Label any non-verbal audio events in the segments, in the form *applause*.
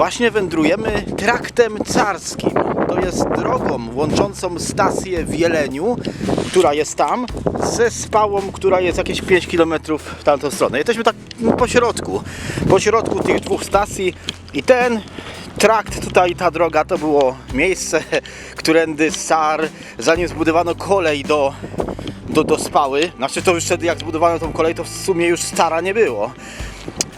Właśnie wędrujemy traktem carskim. To jest drogą łączącą stację w Jeleniu, która jest tam, ze Spałą, która jest jakieś 5 km w tamtą stronę. Jesteśmy tak po środku, po środku tych dwóch stacji i ten trakt tutaj, ta droga to było miejsce, *laughs* którędy Sar, zanim zbudowano kolej do, do, do Spały, znaczy to już wtedy jak zbudowano tą kolej, to w sumie już Stara nie było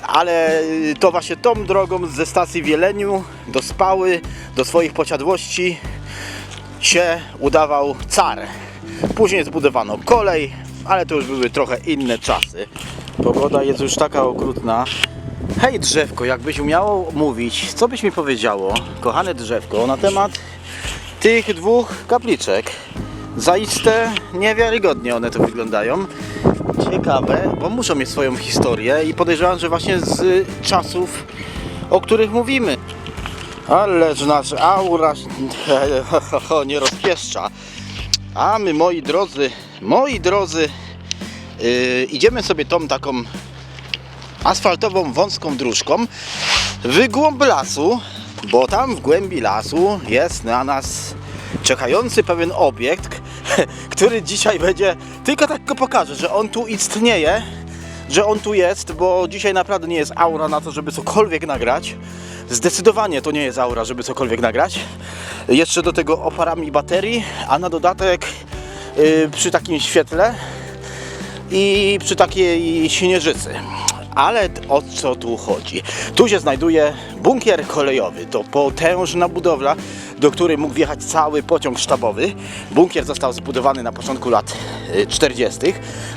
ale to właśnie tą drogą ze stacji w Jeleniu do Spały, do swoich posiadłości się udawał car. Później zbudowano kolej, ale to już były trochę inne czasy. Pogoda jest już taka okrutna. Hej drzewko, jakbyś umiało mówić, co byś mi powiedziało, kochane drzewko, na temat tych dwóch kapliczek? Zaiste niewiarygodnie one tu wyglądają. Ciekawe, bo muszą mieć swoją historię i podejrzewam, że właśnie z czasów, o których mówimy. Ależ nasz aura *laughs* nie rozpieszcza. A my, moi drodzy, moi drodzy, yy, idziemy sobie tą taką asfaltową, wąską dróżką w głąb lasu, bo tam w głębi lasu jest na nas czekający pewien obiekt, *laughs* który dzisiaj będzie, tylko tak go pokażę, że on tu istnieje, że on tu jest, bo dzisiaj naprawdę nie jest aura na to, żeby cokolwiek nagrać. Zdecydowanie to nie jest aura, żeby cokolwiek nagrać. Jeszcze do tego oparami baterii, a na dodatek yy, przy takim świetle i przy takiej śnieżycy. Ale o co tu chodzi? Tu się znajduje bunkier kolejowy. To potężna budowla, do której mógł wjechać cały pociąg sztabowy. Bunkier został zbudowany na początku lat y, 40.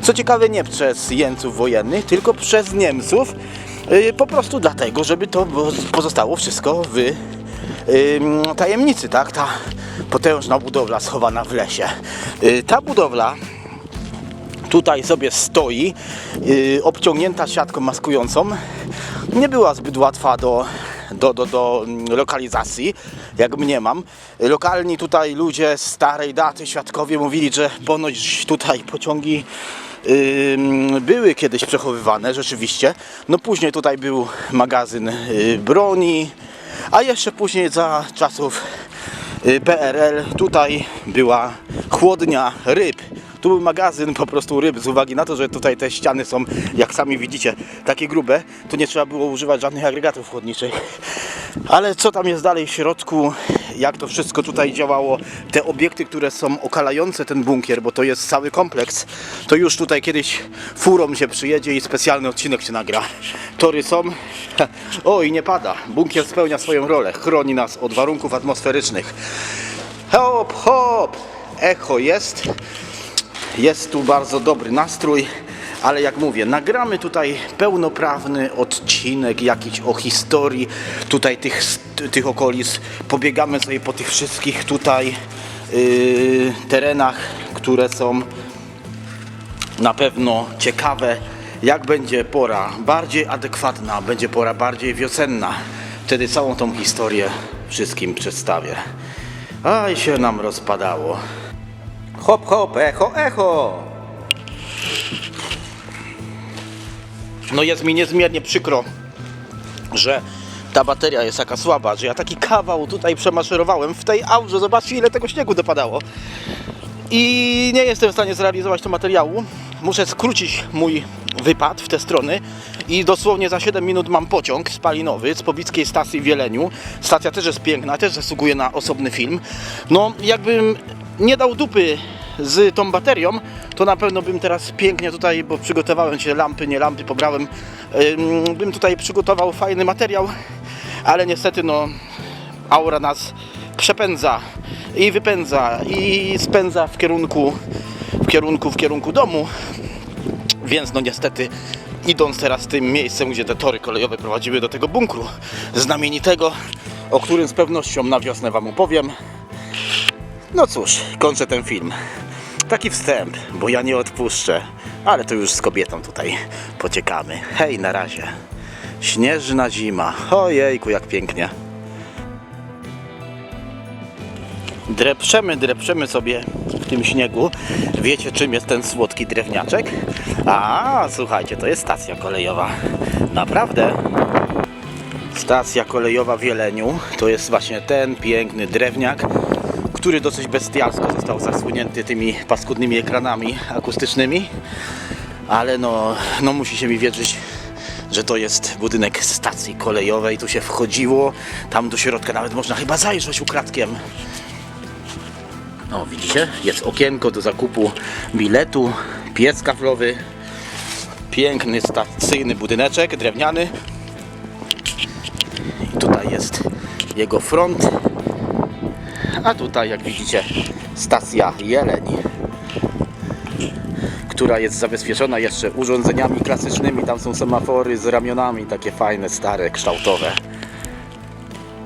Co ciekawe, nie przez jeńców wojennych, tylko przez Niemców. y, Po prostu dlatego, żeby to pozostało wszystko w tajemnicy, tak? Ta potężna budowla schowana w lesie. Y, Ta budowla tutaj sobie stoi, yy, obciągnięta siatką maskującą. Nie była zbyt łatwa do, do, do, do lokalizacji, jak mniemam. Lokalni tutaj ludzie starej daty, świadkowie mówili, że ponoć tutaj pociągi były kiedyś przechowywane, rzeczywiście. No później tutaj był magazyn y, broni, a jeszcze później za czasów y, PRL tutaj była chłodnia ryb. Tu był magazyn po prostu ryb z uwagi na to, że tutaj te ściany są, jak sami widzicie, takie grube. Tu nie trzeba było używać żadnych agregatów chłodniczych. Ale co tam jest dalej w środku, jak to wszystko tutaj działało, te obiekty, które są okalające ten bunkier, bo to jest cały kompleks, to już tutaj kiedyś furą się przyjedzie i specjalny odcinek się nagra. Tory są. *laughs* O i nie pada. Bunkier spełnia swoją rolę. Chroni nas od warunków atmosferycznych. Hop, hop! Echo jest. Jest tu bardzo dobry nastrój, ale jak mówię, nagramy tutaj pełnoprawny odcinek jakiś o historii tutaj tych, tych okolic. Pobiegamy sobie po tych wszystkich tutaj yy, terenach, które są na pewno ciekawe. Jak będzie pora bardziej adekwatna, będzie pora bardziej wiosenna, wtedy całą tą historię wszystkim przedstawię. A i się nam rozpadało. Hop, hop, echo, echo! No jest mi niezmiernie przykro, że ta bateria jest taka słaba, że ja taki kawał tutaj przemaszerowałem w tej aurze. Zobaczcie ile tego śniegu dopadało. I nie jestem w stanie zrealizować tego materiału. Muszę skrócić mój wypad w te strony i dosłownie za 7 minut mam pociąg spalinowy z pobickiej stacji w Jeleniu. Stacja też jest piękna, też zasługuje na osobny film. No, jakbym nie dał dupy z tą baterią, to na pewno bym teraz pięknie tutaj, bo przygotowałem się, lampy, nie lampy pobrałem, ym, bym tutaj przygotował fajny materiał, ale niestety no aura nas przepędza i wypędza i spędza w kierunku w kierunku, w kierunku domu więc no niestety idąc teraz tym miejscem, gdzie te tory kolejowe prowadziły do tego bunkru znamienitego, o którym z pewnością na wiosnę Wam opowiem. No cóż, kończę ten film. Taki wstęp, bo ja nie odpuszczę, ale to już z kobietą tutaj pociekamy. Hej, na razie. Śnieżna zima. Ojejku, jak pięknie. Drepczemy, drepczemy sobie w tym śniegu. Wiecie czym jest ten słodki drewniaczek? A, słuchajcie, to jest stacja kolejowa. Naprawdę. Stacja kolejowa w Jeleniu to jest właśnie ten piękny drewniak, który dosyć bestialsko został zasłonięty tymi paskudnymi ekranami akustycznymi. Ale no, no musi się mi wierzyć, że to jest budynek stacji kolejowej. Tu się wchodziło, tam do środka nawet można chyba zajrzeć ukradkiem. O, widzicie? Jest okienko do zakupu biletu, piec kaflowy, piękny stacyjny budyneczek drewniany. I tutaj jest jego front. A tutaj, jak widzicie, stacja Jeleń, która jest zabezpieczona jeszcze urządzeniami klasycznymi. Tam są semafory z ramionami, takie fajne, stare, kształtowe.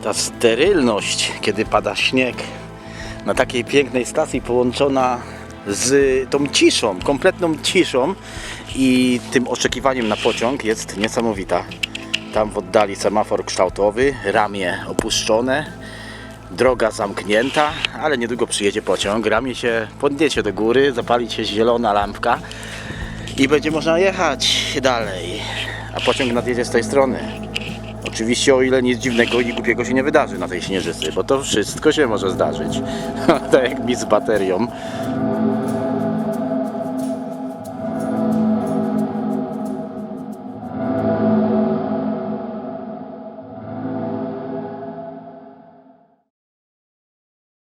Ta sterylność, kiedy pada śnieg, na takiej pięknej stacji połączona z tą ciszą, kompletną ciszą i tym oczekiwaniem na pociąg jest niesamowita. Tam w oddali semafor kształtowy, ramię opuszczone, droga zamknięta, ale niedługo przyjedzie pociąg, ramię się podniecie do góry, zapali się zielona lampka i będzie można jechać dalej, a pociąg nadjedzie z tej strony. Oczywiście o ile nic dziwnego i głupiego się nie wydarzy na tej śnieżycy, bo to wszystko się może zdarzyć. *laughs* tak jak mi z baterią.